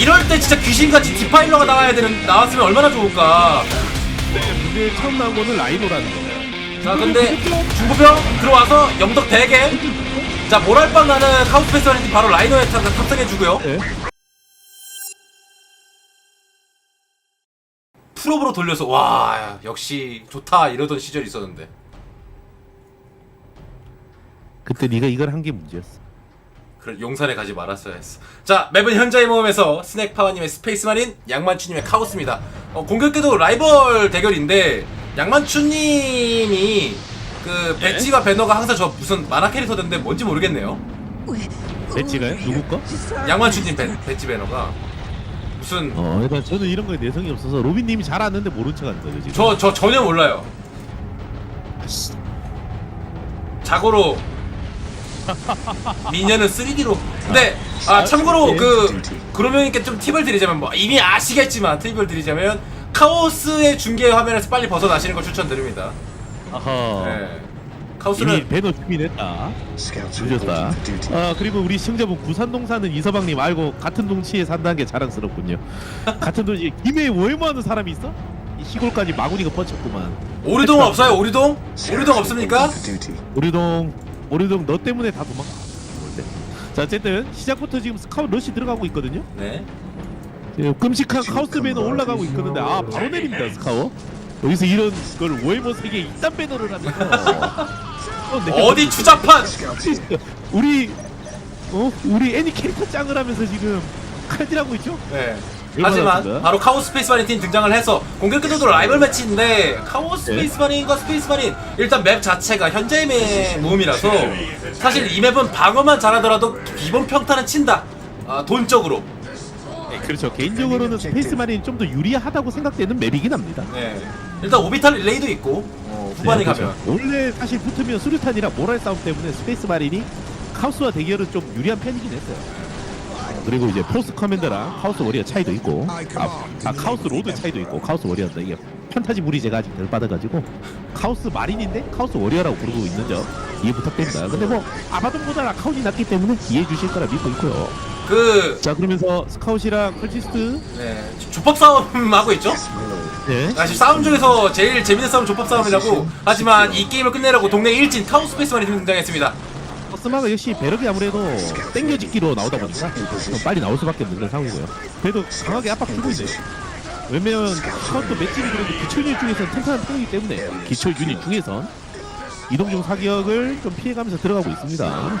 이럴 때 진짜 귀신같이 디파일러가 나와야 되는 나왔으면 얼마나 좋을까. 근데 처음 나온 거는 라이노라는 거. 자 근데 중부병 들어와서 영덕 대게. 자 모랄빵 나는 카우스 패스원인지 바로 라이너에 탑- 탑승해주고요. 네. 풀업으로 돌려서 와 역시 좋다 이러던 시절이 있었는데. 그때 네가 이걸 한 게 문제였어. 그래 용산에 가지 말았어야 했어. 자 맵은 현자의 모험에서 스낵파와님의 스페이스마린, 양만추님의 카오스입니다. 어, 공격계도 라이벌 대결인데 양만추님이 그 배지와 배너가 항상 저 무슨 만화 캐릭터던데 뭔지 모르겠네요. 배치가요? 누구 거? 양만추님 배, 배지 배너가 무슨 어, 일단 저는 이런 거에 내성이 없어서 로빈님이 잘 아는데 모른 척 하는 거죠 지금. 저 저 전혀 몰라요. 자고로 미녀는 3D로. 근데 아 참고로 그 그러면님께 좀 팁을 드리자면 뭐 이미 아시겠지만 팁을 드리자면 카오스의 중계 화면에서 빨리 벗어나시는 걸 추천드립니다. 아하. 네. 이미 카오스는 배너. Scouts 늦었다. 아 그리고 우리 시청자분 부산동 사는 이서방님 알고 같은 동치에 산다는 게 자랑스럽군요. 같은 동치 김해에 워해모하는 사람이 있어? 이 시골까지 마구니가 뻗쳤구만. 오리동 없어요? 오리동? 오리동 없습니까? Duty. 오리동 오리동 너 때문에 다 도망가. 자 어쨌든 시작부터 지금 스카웃 러시 들어가고 있거든요. 네. 지금 끔찍한 카우스 배너 올라가고 있거든데 아 바로 내립니다 스카워. 여기서 이런 걸 워해모 세계 이딴 배너를 하면서 어, 내가 어디 here. 우리 어 우리 애니 캐릭터 짱을 하면서 지금 칼질하고 있죠? 네. 하지만? 바로 카오스 스페이스 마린 팀 등장을 해서 공격 기도도 라이벌 매치인데 카오스 네. 스페이스 마린과 스페이스 마린 일단 맵 자체가 현재의 맵 모음이라서 사실 이 맵은 방어만 잘하더라도 기본 평타는 친다 아, 돈적으로 네, 그렇죠. 개인적으로는 스페이스 마린이 좀 더 유리하다고 생각되는 맵이긴 합니다. 네. 일단 오비탈 릴레이도 있고 어, 후반에 네, 가면 그렇죠. 원래 사실 붙으면 수류탄이랑 모랄 싸움 때문에 스페이스 마린이 카우스와 대결은 좀 유리한 편이긴 했어요. 그리고 이제 포스 커맨더랑 카우스 워리어 차이도 있고 아, 아 카우스 로드 차이도 있고 카우스 워리어인데 이게 판타지 물이 제가 아직 덜 받아가지고 카우스 마린인데 카우스 워리어라고 부르고 있는 점 이해 부탁드립니다. 근데 뭐 아바돈보다 아카운이 낫기 때문에 이해해 주실 거라 믿고 있고요. 그 자 그러면서 스카웃이랑 컬티스트 네, 조법 싸움 하고 있죠? 네. 사실 싸움 중에서 제일 재밌는 싸움 조법 싸움이라고 하지만 이 게임을 끝내라고 동네 일진 팀 등장했습니다 버스마가 역시 배럭이 아무래도 땡겨짓기로 나오다 보니까 좀 빨리 나올 수밖에 없는 그런 상황이고요. 그래도 강하게 압박 주고 있네요. 왜냐면 스카웃도 맷집이 그래도 기철 유닛 중에서는 튼튼한 편이기 때문에 기철 유닛 중에선 이동중 사격을 좀 피해가면서 들어가고 있습니다.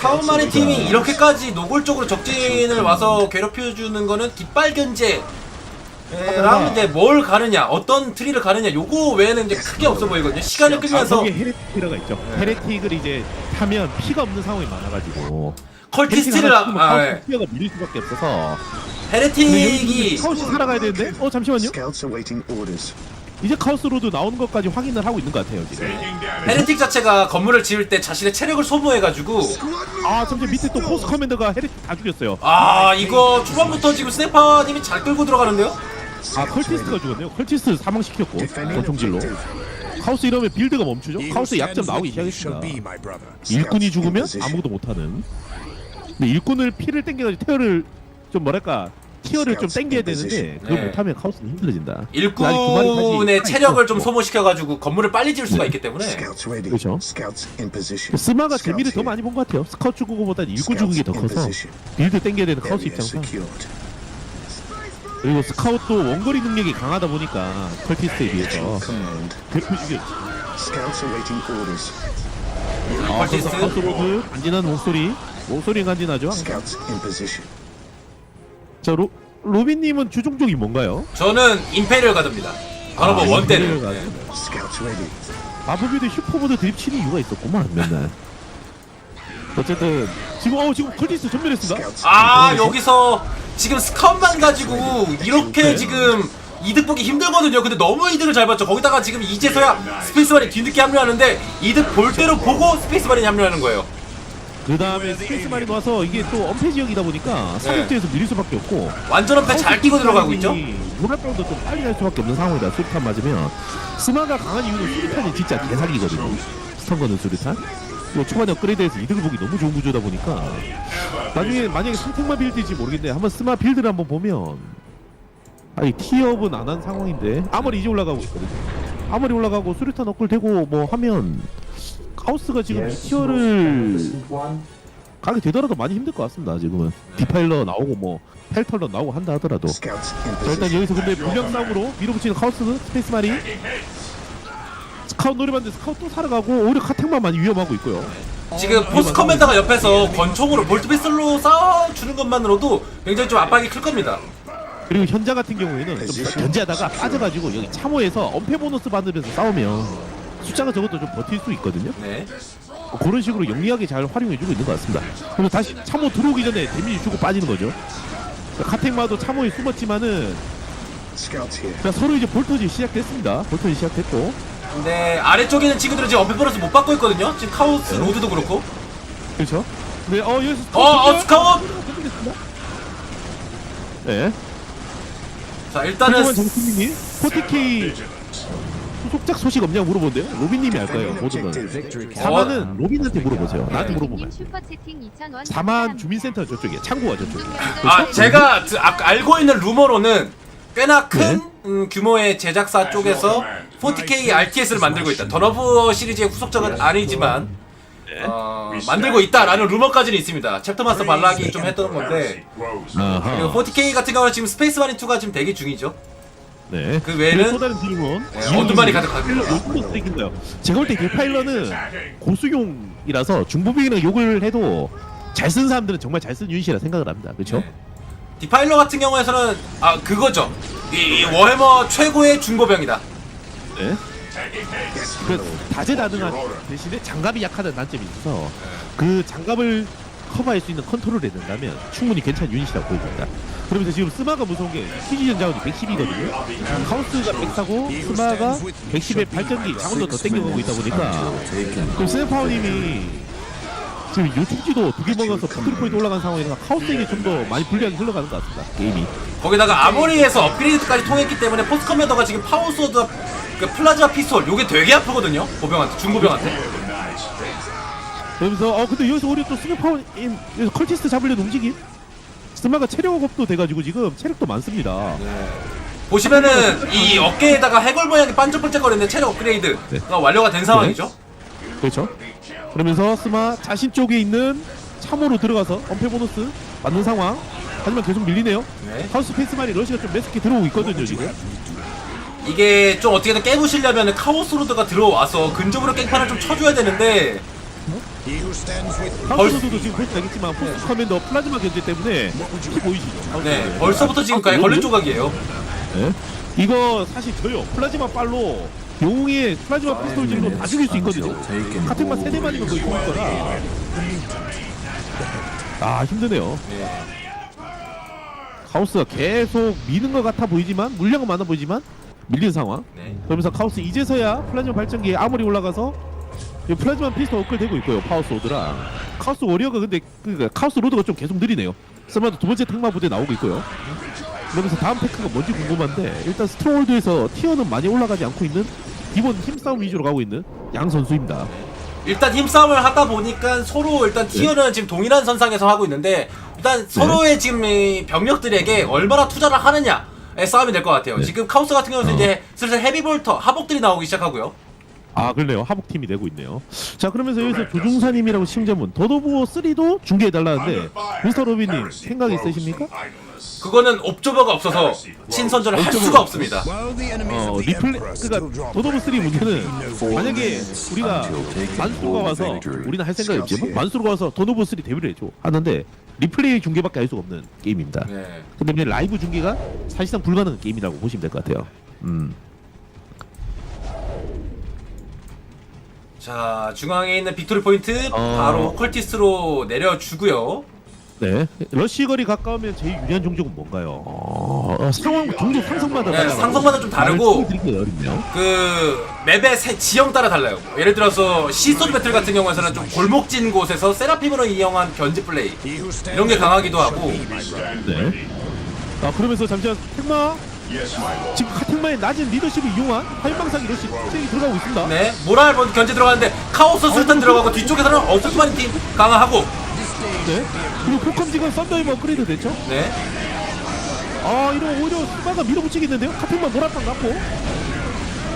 카운 마린 팀이 이렇게까지 노골적으로 적진을 와서 괴롭혀주는 거는 깃발 견제 랑 이제 뭘 가느냐 어떤 트리를 가느냐 요거 외에는 이제 크게 없어 보이거든요 시간을 아, 끌면서 거기에 헤레틱이라가 있죠. 헤레틱을 이제 타면 피가 없는 상황이 많아가지고 컬티스트를 하나 아, 죽으면 예. 피해가 밀릴 수밖에 없어서 헤레틱이 카우스 살아가야 되는데 어 잠시만요. Scouts awaiting orders. 이제 카우스 로드 나오는 것까지 확인을 하고 있는 것 같아요 지금. 헤레틱 자체가 건물을 지을 때 자신의 체력을 소모해가지고 아 잠시 밑에 또 포스 커맨더가 헤레틱 다 죽였어요. 아 이거 초반부터 지금 스네파님이 잘 끌고 들어가는데요 아 컬티스트가 죽었네요. 컬티스트 사망시켰고 권총질로. 카우스 이러면 빌드가 멈추죠. 카우스 약점 나오기 시작했습니다. 일꾼이 죽으면 아무것도 못하는. 근데 일꾼을 피를 땡겨가지고 테어를 좀 뭐랄까 티어를 좀 땡겨야 되는데 그걸 네. 못하면 카우스는 힘들어진다. 일꾼의 체력을 좀. 소모시켜가지고 건물을 빨리 지을 수가 있기 때문에. 그렇죠. 스마가 재미를 더. 많이 본 것 같아요. 스카우트 죽은 것보다 일꾼 죽은 게더 커서. 빌드 땡겨야 되는 카우스 secured. 그리고 스카웃도 원거리 능력이 강하다 보니까 컬티스트에 비해서 Command. 대표 죽여 Scouts awaiting orders. 아, 컬티스트? 카우스 로드 간지나는 목소리 목소리 간지나죠. 자 로, 로빈님은 주종족이 뭔가요? 저는 임페리얼 가드입니다 바로 뭐 ready. 마법비도 슈퍼보드 드립 치는 이유가 있었구만 맨날 어쨌든 지금 어 지금 컬티스트 전멸했습니다. 아. 여기서 지금 스카웃만 가지고 이렇게 네. 지금 이득 보기 힘들거든요. 근데 너무 이득을 잘 봤죠. 거기다가 지금 이제서야 스페이스만이 뒤늦게 합류하는데 이득 볼 대로 보고 스페이스만이 합류하는 거예요. 그 다음에 스페이스 마린 와서 이게 또 엄폐 지역이다 보니까 사격대에서 밀릴 수밖에 없고. 완전 한패 잘 끼고 들어가고 있죠? 문화병도 좀 빨리 갈 수밖에 없는 상황이다. 수류탄 맞으면. 스마가 강한 이유는 수류탄이 진짜 개사기거든요. 스턴 거는 수류탄. 요 초반에 업그레이드해서 이득을 보기 너무 좋은 구조다 보니까. 나중에 만약에 선택만 빌드인지 모르겠는데 한번 스마 빌드를 한번 보면. 아니 티업은 안 한 상황인데. 아무리 이제 올라가고 있거든요 아무리 올라가고 수류탄 업글 되고 뭐 하면 카오스가 지금 이 티어를 가게 되더라도 많이 힘들 것 같습니다 지금은. 디파일러 나오고 뭐 펠털러 나오고 한다 하더라도. 자 일단. 여기서 근데 불량 싸움으로 밀어붙이는 카오스 스페이스 마리 스카웃 노리봤는데 스카웃 또 살아가고 오히려 카텍만 많이 위험하고 있고요. 지금 포스 커맨더가 옆에서 권총으로 볼트 피슬로 싸워주는 것만으로도 굉장히 좀 압박이 클 겁니다. 그리고 현자 같은 경우에는 좀 견제하다가 빠져가지고 여기 참호에서 엄폐 보너스 받으면서 싸우면 숫자가 적어도 좀 버틸 수 있거든요. 네. 뭐 그런 식으로 영리하게 잘 활용해주고 있는 것 같습니다. 그리고 다시 참호 들어오기 전에 데미지 주고 빠지는 거죠. 카텍마도 참호에 숨었지만은. 자, 서로 이제 볼터지 시작됐습니다. 볼터지 시작됐고 근데 아래쪽에는 친구들은 지금 어필 버릇을 못 받고 있거든요. 지금 카우스 로드도 그렇고. 그렇죠 네, 어 여기서 어, 어, 스카웃! 네 자, 일단은 정수님이 포티케이 소속작 소식 없냐고 물어보는데요. 로빈님이 알까요? 모든 건. 사만은 로빈한테 물어보세요. 나한테 물어보면. 슈퍼 채팅 2,000원 사만 주민센터 저쪽이야. 창고가 저쪽이야. 아, 제가 드- 아, 알고 있는 루머로는 꽤나 큰 네. 음, 규모의 제작사 쪽에서 40K RTS를 만들고 있다. 던어브 시리즈의 후속작은 아니지만 어, 만들고 있다라는 루머까지는 있습니다. 챕터 마스터 발락이 좀 했던 건데 그리고 아하. 40K 같은 경우는 지금 스페이스 마린 2가 지금 대기 중이죠. 네. 그 외에는 또 다른 질문. 네, 어둠만이 가득합니다. 욕도 쓰레기인가요? 제가 볼때 디파일러는 고수용이라서 중부병이랑 욕을 해도 잘 쓴 사람들은 정말 잘 쓴 유닛이라 생각을 합니다. 그렇죠? 네. 디파일러 같은 경우에서는 아 그거죠. 이, 이 워해머 최고의 중보병이다. 네. 그 다재다능한 대신에 장갑이 약하다는 단점이 있어서 그 장갑을 커버할 수 있는 컨트롤을 해낸다면 충분히 괜찮은 유닛이라고 보여집니다. 그러면서 지금 스마가 무서운 게 퀴지전 자원이 110이거든요. 카우스가 104고 스마가 110의 발전기 자원도 더 땡겨가고 있다 보니까 그럼 스네파워님이 지금 요충지도 두 개 먹어서 컨트롤 포인트 올라간 상황이라 카우스에게 좀 더 많이 불리하게 흘러가는 것 같습니다. 게임이. 거기다가 아모리에서 업그레이드까지 통했기 때문에 포스 커맨더가 지금 파워소드 그 플라즈마 피스톨 요게 되게 아프거든요. 보병한테 중보병한테. 그러면서 어 근데 여기서 오히려 또 스네파워 여기서 컬티스트 잡으려는 움직임? 스마가 체력 업도 돼가지고 지금 체력도 많습니다. 보시면은 이 어깨에다가 해골 모양이 반짝반짝거리는 체력 업그레이드가 네. 완료가 된 상황이죠. 그렇죠. 그러면서 스마 자신 쪽에 있는 참호로 들어가서 엄폐 보너스 받는 상황. 하지만 계속 밀리네요. 네. 하우스 페이스만이 러시가 좀 매스키 들어오고 있거든요 지금. 이게 좀 어떻게든 깨부시려면 카오스 로드가 들어와서 근접으로 깽판을 좀 쳐줘야 되는데 하우스도 지금 보시면 알겠지만 포스 커맨더 플라즈마 견제 때문에 키 보이시죠? 네 벌써부터 지금 거의 걸린 조각이에요. 네. 이거 사실 저요 플라즈마 빨로 영웅의 플라즈마 피스톨 질로 다 죽일 수 있거든요. 같은 맛 세대 만이면 거의 죽을 거라. 아 힘드네요. 카오스가 계속 미는 것 같아 보이지만 물량은 많아 보이지만 밀린 상황. 네. 그러면서 카오스 이제서야 플라즈마 발전기에 아무리 올라가서 이 플라즈마 피스톨 업글 되고 있고요. 파워스 로드랑 카오스 워리어가 근데 그 카오스 로드가 좀 계속 느리네요. 스마도 두 번째 택마 부대 나오고 있고요. 그러면서 다음 테크가 뭔지 궁금한데 일단 스트롱홀드에서 티어는 많이 올라가지 않고 있는 기본 힘싸움 위주로 가고 있는 양 선수입니다. 일단 힘싸움을 하다 보니까 서로 일단 티어는 지금 동일한 선상에서 하고 있는데 일단 서로의 지금 이 병력들에게 얼마나 투자를 하느냐의 싸움이 될 것 같아요. 네. 지금 카우스 같은 경우는 이제 슬슬 헤비볼터 하복들이 나오기 시작하고요. 아 그러네요 하복팀이 되고 있네요 자 그러면서 여기서 조중사님이라고 심자문 더더부어 3도 중계해달라는데 미스터 로빈님 생각 있으십니까? 그거는 옵저버가 없어서 친선전을 할 수가 없습니다. 어 리플레 그니까 더더부 3 문제는 만약에 우리가 만수르가 와서 우리는 할 생각이 없지만 만수르가 와서 더더부 3 데뷔를 해줘 하는데 리플레이 중계밖에 할 수가 없는 게임입니다 네. 근데 라이브 중계가 사실상 불가능한 게임이라고 보시면 될 것 같아요 음 자 중앙에 있는 빅토리 포인트 어. 바로 컬티스트로 내려주고요. 네. 러시 거리 가까우면 제일 유리한 종족은 뭔가요? 어, 어, 상황 종족 상성마다 네, 상성마다 좀 다르고. 말을 드리기 어렵네요. 그 맵의 세, 지형 따라 달라요. 예를 들어서 시소드 배틀 같은 경우에는 좀 골목진 곳에서 세라핌으로 이용한 견지 플레이 이런 게 강하기도 하고 네. 아 그러면서 잠시만 택마 지금 카팅마의 낮은 리더십을 이용한 화염방사기 러시 이 들어가고 있습니다. 네, 모랄 먼저 견제 들어가는데 카오스 술탄 들어가고 뒤쪽에서는 어스마린 팀 강화하고 네. 그리고 포컴직은 썬더이버 업그레이드 됐죠. 네. 아 이러면 오히려 수바가 밀어붙이겠는데요? 카팅만 모락방 났고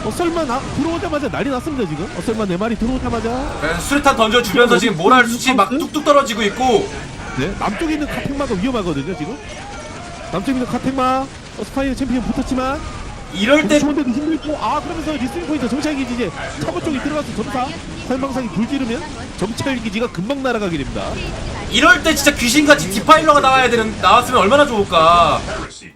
어 설마 나, 들어오자마자 난리 났습니다 지금 어 설마 내 말이 들어오자마자 그래서 수류탄 던져주면서 지금 모랄 수치 막 뚝뚝 떨어지고 있고 네 남쪽에 있는 카팅마가 위험하거든요 지금 남쪽에 있는 카팅마 어, 스파이어 챔피언 붙었지만 이럴 때 좋은데도 힘들고 아 그러면서 리스닝 포인트 정찰 기지 이제 차고 쪽에 들어가서 점사 설방상이 불 지르면 정찰 기지가 금방 날아가게 됩니다 이럴 때 진짜 귀신같이 디파일러가 나와야 되는 나왔으면 얼마나 좋을까.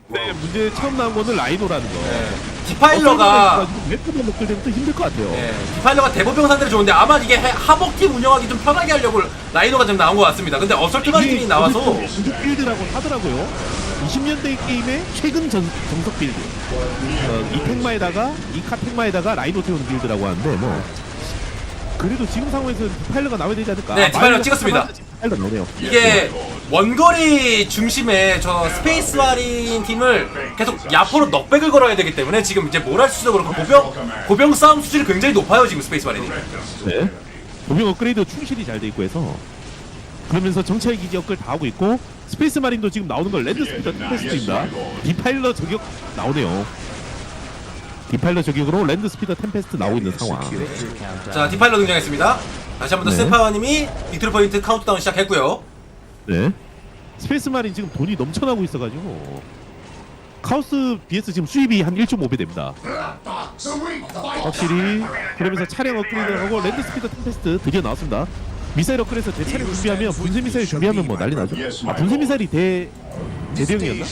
네 문제 처음 나온 거는 라이노라는 거 네. 디파일러가 먹게 되면 또 힘들 것 같아요 네, 디파일러가 대보병 상대로 좋은데 아마 이게 해- 하복팀 운영하기 좀 편하게 하려고 라이노가 좀 나온 것 같습니다. 근데 어설트 마리 팀이 나와서 정석 빌드라고 하더라고요. 20년대 게임의 최근 전, 정석 빌드. 어, 이 탱마에다가 이 카탱마에다가 라이노 태우는 빌드라고 하는데 뭐 그래도 지금 상황에서는 디파일러가 나와야 되지 않을까? 네, 디파일러 마일러 찍었습니다. 디파일러 나오네요. 이게 원거리 중심에 저 스페이스 마린 팀을 계속 야포로 넉백을 걸어야 되기 때문에 지금 이제 모랄 수도 그렇고 고병 고병 싸움 수준이 굉장히 높아요 지금 스페이스 마린이. 네. 보병 업그레이드 충실히 잘 돼 있고 해서 그러면서 정찰 기지 업글 다 하고 있고 스페이스 마린도 지금 나오는 걸 랜드 스피드 템페스트입니다. 디파일러 저격 나오네요. 디파일러 저격으로 랜드 스피드 템페스트 나오고 있는 상황. 자 디파일러 등장했습니다. 다시 한 번 더 네. 스테파님이 빅토리 포인트 카운트다운 시작했고요. 네. 스페이스 마린 지금 돈이 넘쳐나고 있어가지고 카오스 BS 지금 수입이 한 1.5배 됩니다. 확실히 그러면서 차량 업그레이드하고 랜드 스피드 템페스트 드디어 나왔습니다. 미사일 업그레이드에서 대차량 준비하면 분쇄 미사일 준비하면 뭐 난리 나죠. 아 분쇄 미사일이 대 대대형이었나?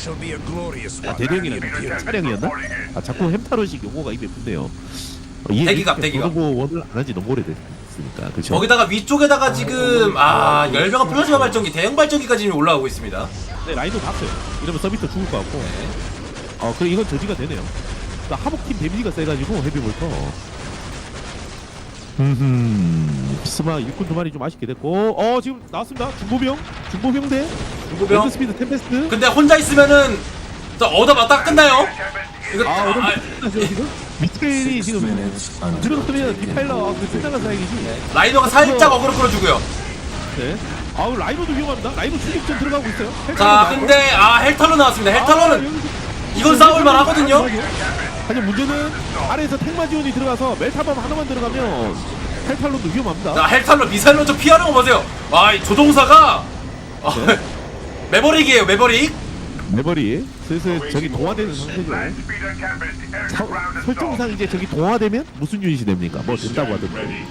아 대대형이란다. 차량이었나? 아 자꾸 햄타로식 용어가 입에 붙네요. 어, 이해- 대기갑, 대기갑. 원을 안 한지 너무 오래됐으니까 그렇죠. 거기다가 위쪽에다가 지금 아 열병한 플라즈마 발전기 대형 발전기까지 지금 올라오고 있습니다. 네, 라이도 봤어요. 이러면 서비스 죽을 것 같고. 네. 어, 그래 이건 저지가 되네요. 나 하복팀 데미지가 세가지고 헤비볼터. 음, 스마 일꾼 두 마리 좀 아쉽게 됐고, 어 지금 나왔습니다. 중보병, 중보병 대 중보병. 랜드 스피드 템페스트. 근데 혼자 있으면은 저 얻어맞다가 끝나요. 이거 아, 아, 어떤 아, 끝나죠 지금? 미트레일이 지금 들어갔으면 디파일러 그 끝나간 사이이지. 라이너가 살짝 어그로 끌어주고요. 네. 아우 라이노도 위험합니다. 라이노 출입전 들어가고 있어요. 자. 근데 아 헬탈로 나왔습니다. 아, 헬탈로는 여기서- 이건 싸울만 하거든요. 하지만 문제는 아래에서 탱마 지원이 들어가서 멜타밤 하나만 들어가면 헬탈론도 위험합니다. 자 헬탈로 미사일로 좀 피하는 거 보세요. 와 이 조종사가 아, 네. 매버릭이에요 매버릭. 매버리 슬슬 저기 동화되는 상태죠. 서, 설정상 이제 저기 동화되면 무슨 유닛이 됩니까? 뭐 된다고 하던데.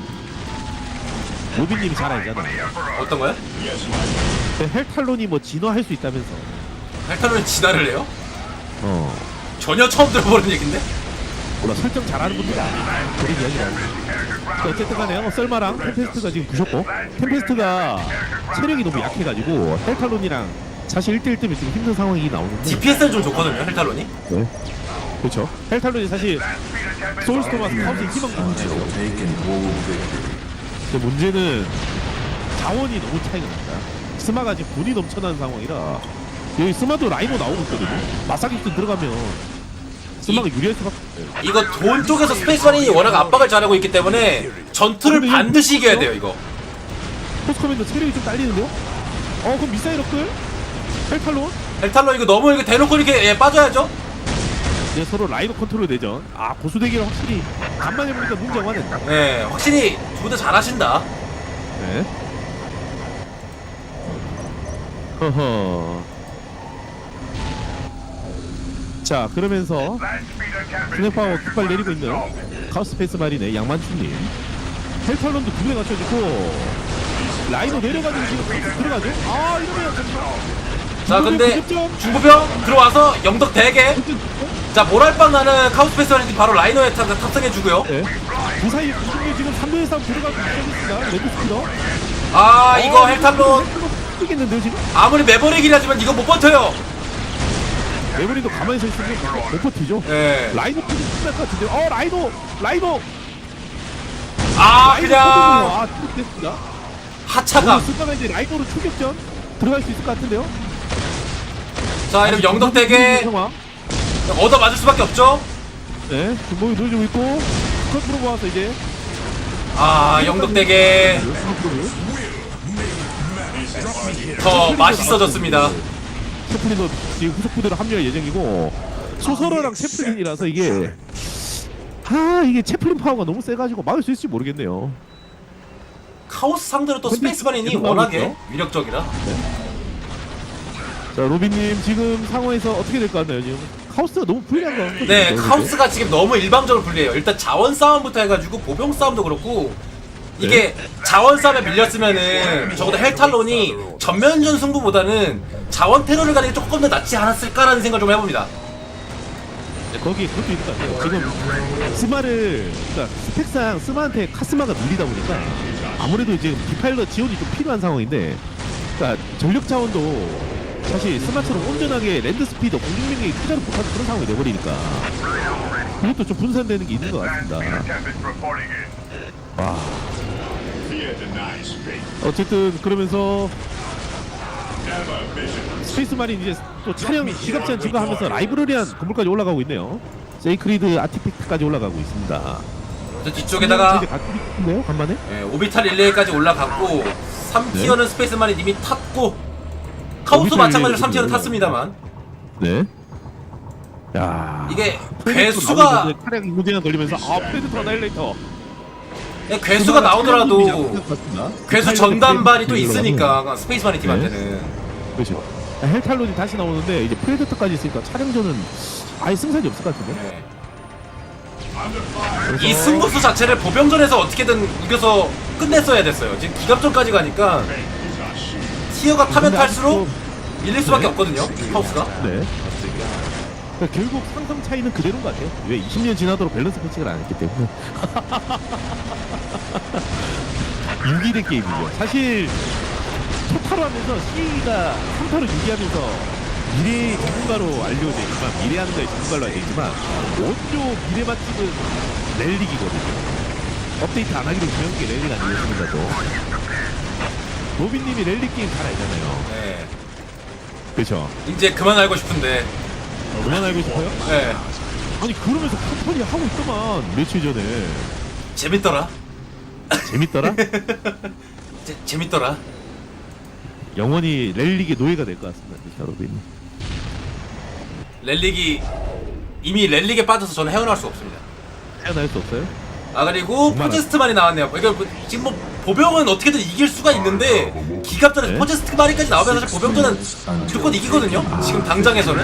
모비님이 잘 알잖아요. 어떤 거요? 헬탈론이 뭐 진화할 수 있다면서. 헬탈로는 진화를 해요? 어. 전혀 처음 들어보는 얘긴데. 몰라 설정 잘하는 분들이 아니에요. 그런 이야기라고. 어쨌든 간에 어, 썰마랑 템페스트가 지금 부셨고 템페스트가 체력이 너무 약해가지고 헬탈론이랑 사실 1대1 때문에 지금 힘든 상황이 나오는데 DPS는 좀 좋거든요 헬탈론이. 네. 그렇죠. 헬탈론이 사실 소울스토마스 카우스의 희망 가운데요. 근데 문제는 자원이 너무 차이가 납니다. 스마가 지금 돈이 넘쳐나는 상황이라 여기 스마도 라이노 나오고 있거든요. 마사기스 들어가면 스마가 유리할 수밖에 없어요. 이거 돈 쪽에서 스페이스 마린이 워낙 압박을 잘하고 있기 때문에 전투를 반드시 이겨야? 돼요 이거. 포스커맨도 체력이 좀 딸리는데요? 어 그럼 미사일 업글? 헬탈론? 헬탈로 이거 너무 이거 대놓고 이렇게 예, 빠져야죠. 이제 서로 라이노 컨트롤 대전 아 고수 대결 확실히 간만에 보니까 문제가 많네 네, 확실히 두분다 잘하신다. 네. 허허. 자, 그러면서 스냅파워 깃발 내리고 있는 카우스페이스 마린의 양만춘님. 헬탈론도 두개 갖춰지고 라이노 내려가지고 지금 들어가죠? 아, 이러면. 자, 근데. 중부병 들어와서 영덕 대게. 자, 모랄빵 나는 카우스페이스 마린 팀 바로 라이너에 탑- 탑승해주고요. 네. 그 사이에 공중에 지금 3대1 싸움 들어가고 있습니다. 레드스피더. 아, 이거 헬탈론 뜨겠는데요, 지금? 아무리 매버릭이라지만 이거 못 버텨요. 레버리도 가만히 서 있으면 못 버티죠. 예. 라이노 코드 끝날 것 같은데. 어, 라이노! 라이노! 아, 라이노 그냥. 아, 됐습니다. 하차가. 슬퍼가 이제 라이노로 추격전 들어갈 수 있을 것 같은데요. 자, 이러면 영덕 대게. 상황. 얻어 맞을 수밖에 없죠. 네, 뭐 놀리고 있고 스컬프로 모아서 이제 아 영덕대게 더 맛있어졌습니다. 채플린도 지금 후속 부대로 합류할 예정이고 소설어랑 채플린이라서 이게 아 이게 채플린 파워가 너무 세가지고 막을 수 있을지 모르겠네요. 카오스 상대로 또 근데 스페이스마린이 계속 워낙에 나오죠? 위력적이라. 자 로빈님 지금 상황에서 어떻게 될 것 같나요 지금 카오스가 너무 불리한 거 같거든요, 네. 카오스가 지금 너무 일방적으로 불리해요. 일단 자원 싸움부터 해가지고 보병 싸움도 그렇고 이게 자원 싸움에 밀렸으면은 적어도 헬탈론이 전면전 승부보다는 자원 테러를 가는 게 조금 더 낫지 않았을까라는 생각 좀 해봅니다. 네, 거기 그것도 있는 것 같아요. 지금 스마를 그러니까 스펙상 스마한테 카스마가 밀리다 보니까 아무래도 지금 디파일러 지원이 좀 필요한 상황인데 그러니까 전력 자원도 사실 스마처럼 온전하게 랜드 스피드 공중 능력이 투자를 못하는 그런 상황이 돼버리니까 그것도 좀 분산되는 게 있는 것 같습니다. 와 어쨌든 그러면서 스페이스 마린 이제 또 차량 기갑차는 증가하면서 라이브러리한 건물까지 올라가고 있네요. 세이크리드 아티팩트까지 올라가고 있습니다. 저 뒤쪽에다가 이제 갖고 있네요 간만에. 예, 오비탈 릴레이까지 올라갔고 3티어는 스페이스 마린 이미 탔고 오비탈 마찬가지로 릴레이도 3티어는 올라가고. 탔습니다만 네. 야 이게 나오는데 차량이 문제가 걸리면서 아 프레데터 아나일레이터 예, 괴수가 나오더라도. 괴수 전담반이 또 있으니까 스페이스마린 팀한테는 그렇죠. 헬탈론이 다시 나오는데 이제 프레데터까지 있으니까 차량전은 아예 승산이 없을 것 같은데. 예. 그래서 이 승부수 자체를 보병전에서 어떻게든 이겨서 끝냈어야 됐어요. 지금 기갑전까지 가니까 티어가 타면 근데 탈수록 아직도- 밀릴 수밖에 네. 없거든요. 카우스가. 네. 그러니까 결국 상승 차이는 그대로인 것 같아요. 왜 20년 지나도록 밸런스 패치를 안 했기 때문에. 유기된 게임이죠. 사실 토탈로 하면서 CE가 3타로 유기하면서 미래의 전문가로 알려져 있지만 미래하는 거에 전문가로 알려져 있지만 원조 미래 맛집은 렐릭이거든요. 업데이트 안 하기로 유명한 게 렐릭 아니겠습니까 또. 로빈님이 렐릭 게임 잘 알잖아요. 네. 그렇죠. 이제 그만 알고 싶은데. 그만 알고 싶어요? 네. 아니 그러면서 컴퍼니 하고 있더만 며칠 전에 재밌더라. 재밌더라? 재, 재밌더라. 영원히 렐릭의 노예가 될 것 같습니다 미샤 로빈 렐릭이 이미 렐릭에 빠져서 저는 헤어나올 수 없습니다. 헤어날 수 없어요? 아 그리고 정말 포제스트만이 나왔네요. 그러니까 뭐 지금 뭐 보병은 어떻게든 이길 수가 있는데 기갑전에서 네. 포제스트만이까지 나오면 사실 보병전은 무조건 이기거든요. 지금 당장에서는.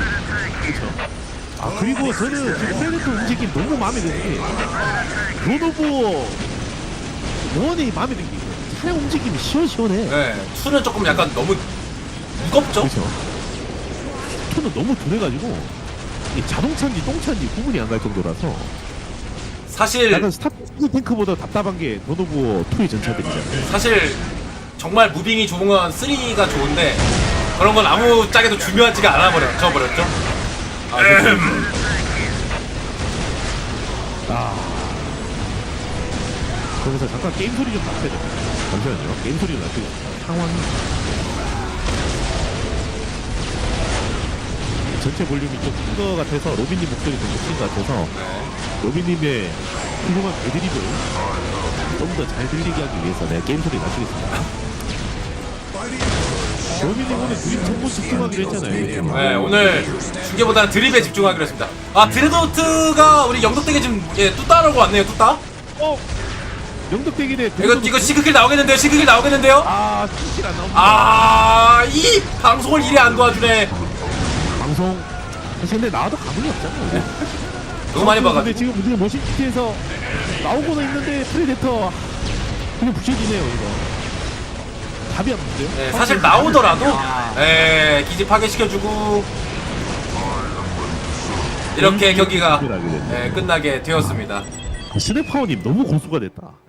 아 그리고 저는 지금 프레데터 움직임 너무 마음에 드는 게 로도보 원이 마음에 드는 게 차량 움직임이 시원시원해 네. 투는 조금 약간 너무 무겁죠. 그렇죠 토는 너무 둔해가지고 이 자동차인지 똥차인지 구분이 안 갈 정도라서 사실 약간 스타트 탱크보다 답답한 게 로도보 2의 전차들이잖아요 사실 정말 무빙이 좋은 건 3가 좋은데 그런 건 아무 짝에도 중요하지가 않아 버려 져 버렸죠. 아. 아. 거기서 잠깐 게임 소리 좀 낮춰야. 잠시만요. 게임 소리 좀 낮추겠습니다. 상황이. 전체 볼륨이 좀큰것 같아서 로빈님 목소리 좀 높은 것 같아서 로빈님의 훌륭한 배드립을 좀 더 잘 들리게 하기 위해서 내가 게임 소리 낮추겠습니다. 오늘 드립 전부 집중하기로 했잖아요. 네, 오늘 중계보다는 드립에 집중하기로 했습니다. 아 드레도트가 우리 영덕대게 지금 예, 뚜따라고 왔네요. 뚜따. 어? 영덕대기네. 이거 이거 시크킬 나오겠는데요. 시크킬 나오겠는데요. 아, 스킬 안 나옵니다. 아, 이 방송을 이리 안 도와주네. 방송. 사실 근데 나와도 가문이 없잖아요. 너무 많이 근데 봐가지고. 지금 우리가 모신시티에서 나오고는 있는데 프레데터 그냥 부셔지네요 이거. 답이 안 보세요? 네, 사실 나오더라도 예, 기지 파괴시켜주고 이렇게 경기가 예, 끝나게 되었습니다. 스냅파워님 너무 고수가 됐다. 예.